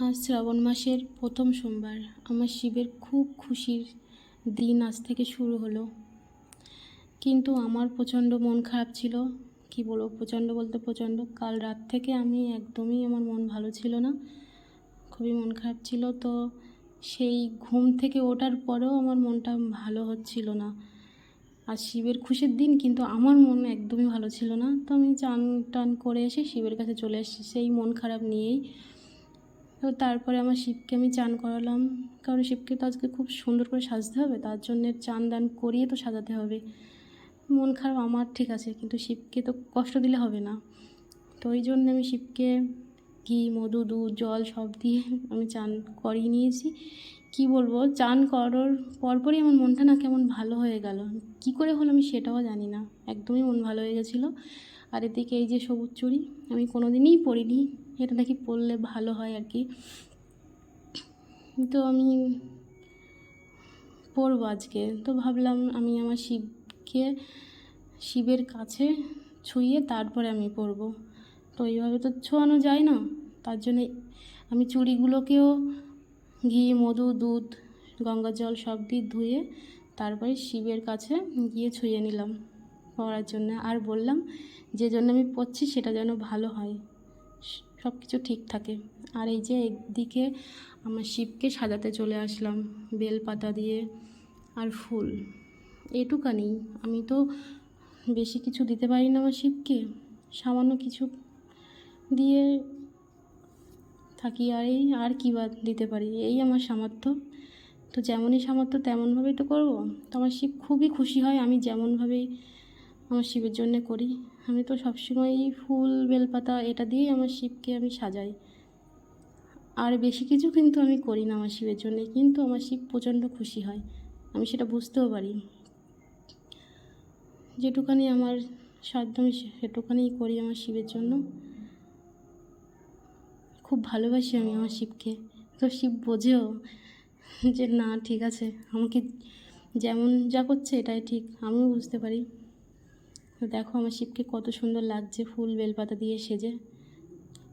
আজ শ্রাবণ মাসের প্রথম সোমবার। আমার শিবের খুব খুশির দিন আজ থেকে শুরু হলো। কিন্তু আমার প্রচণ্ড মন খারাপ ছিল। কি বলব, প্রচণ্ড বলতে প্রচণ্ড। কাল রাত থেকে আমি একদমই আমার মন ভালো ছিল না। খুবই মন খারাপ ছিল। তো সেই ঘুম থেকে ওঠার পরেও আমার মনটা ভালো হচ্ছিল না। আর শিবের খুশির দিন কিন্তু আমার মন একদমই ভালো ছিল না। তো আমি চান টান করে এসে শিবের কাছে চলে এসেছি। সেই মন খারাপ নিয়েই তো তারপরে আমার শিবকে আমি চান করালাম। কারণ শিবকে তো আজকে খুব সুন্দর করে সাজতে হবে, তার জন্য চান দান করিয়ে তো সাজাতে হবে। মন খারাপ আমার ঠিক আছে, কিন্তু শিবকে তো কষ্ট দিলে হবে না। তো ওই জন্য আমি শিবকে ঘি, মধু, দুধ, জল সব দিয়ে আমি চান করিয়ে নিয়েছি। কি বলব, চান করার পরপরই আমার মনটা না কেমন ভালো হয়ে গেল। কি করে হলো আমি সেটাও জানি না, একদমই মন ভালো হয়ে গেছিল। আর এদিকে এই যে সবুজ চুড়ি, আমি কোনো দিনই পরিনি। এটা নাকি পরলে ভালো হয় আর কি। তো আমি পরবো আজকে। তো ভাবলাম আমি আমার শিবকে, শিবের কাছে ছুঁয়ে তারপরে আমি পরবো। তো এইভাবে তো ছোঁয়ানো যায় না। তার জন্যে আমি চুড়িগুলোকেও ঘি, মধু, দুধ, গঙ্গা জল সব দিয়ে ধুয়ে তারপরে শিবের কাছে গিয়ে ছুঁয়ে নিলাম। পড়ার জন্য। আর বললাম যে জন্য আমি পড়ছি সেটা যেন ভালো হয়। সব কিছু ঠিক থাকে। আর এই যে একদিকে আমার শিবকে সাজাতে চলে আসলাম, বেলপাতা দিয়ে আর ফুল। এটুকানি। আমি তো বেশি কিছু দিতে পারি না আমার শিবকে। সামান্য কিছু দিয়ে থাকি আর এই আর কী বা দিতে পারি? এই আমার সামর্থ্য। তো যেমনই সামর্থ্য তেমনভাবেই তো করব। তো আমার শিব খুবই খুশি হয় আমি যেমনভাবেই আমার শিবের জন্য করি। আমি তো সবসময়ই ফুল, বেলপাতা এটা দিয়েই আমার শিবকে আমি সাজাই। আর বেশি কিছু কিন্তু আমি করি না আমার শিবের জন্যে, কিন্তু আমার শিব প্রচণ্ড খুশি হয়। আমি সেটা বুঝতেও পারি। যেটুখানি আমার সাধ্য, আমি সেটুখানিই করি আমার শিবের জন্য। খুব ভালোবাসি আমি আমার শিবকে। তো শিব বোঝেও যে না, ঠিক আছে, আমাকে যেমন যা করছে এটাই ঠিক, আমিও বুঝতে পারি। দেখো আমার শিবকে কত সুন্দর লাগছে, ফুল বেলপাতা দিয়ে সেজে।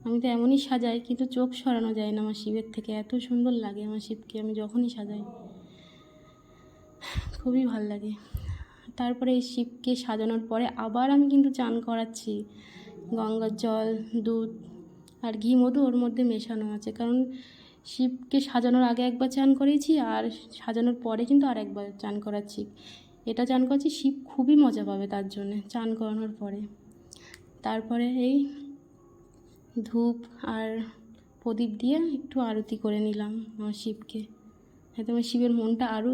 আমি তো এমনই সাজাই, কিন্তু চোখ সরানো যায় না আমার শিবের থেকে। এত সুন্দর লাগে আমার শিবকে, আমি যখনই সাজাই। খুবই ভালো লাগে। তারপরে এই শিবকে সাজানোর পরে আবার আমি কিন্তু চান করাচ্ছি। গঙ্গার জল, দুধ আর ঘি মধু ওর মধ্যে মেশানো আছে। কারণ শিবকে সাজানোর আগে একবার চান করিয়েছি আর সাজানোর পরে কিন্তু আর একবার চান করাচ্ছি। এটা চান করাচ্ছি শিব খুবই মজা পাবে তার জন্যে চান করানোর পরে। তারপরে এই ধূপ আর প্রদীপ দিয়ে একটু আরতি করে নিলাম আমার শিবকে। এতে আমার শিবের মনটা আরও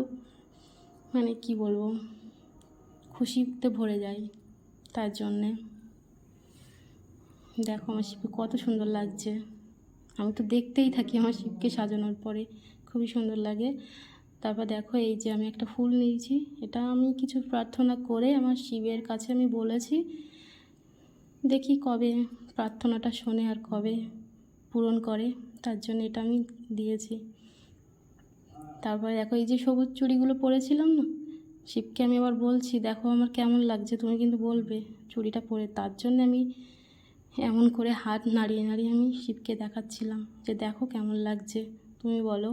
মানে কি বলব, খুশিতে ভরে যায় তার জন্যে। দেখো আমার শিবকে কত সুন্দর লাগছে। আমি তো দেখতেই থাকি আমার শিবকে সাজানোর পরে, খুবই সুন্দর লাগে। তারপর দেখো এই যে আমি একটা ফুল নিয়েছি। এটা আমি কিছু প্রার্থনা করে আমার শিবের কাছে আমি বলেছি, দেখি কবে প্রার্থনাটা শোনে আর কবে পূরণ করে। তার জন্য এটা আমি দিয়েছি। তারপরে দেখো এই যে সবুজ চুড়িগুলো পরেছিলাম না, শিবকে আমি আবার বলছি, দেখো আমার কেমন লাগছে, তুমি কিন্তু বলবে চুড়িটা পরে। তার জন্য আমি এমন করে হাত নাড়িয়ে নাড়িয়ে আমি শিবকে দেখাচ্ছিলাম যে, দেখো কেমন লাগছে, তুমি বলো।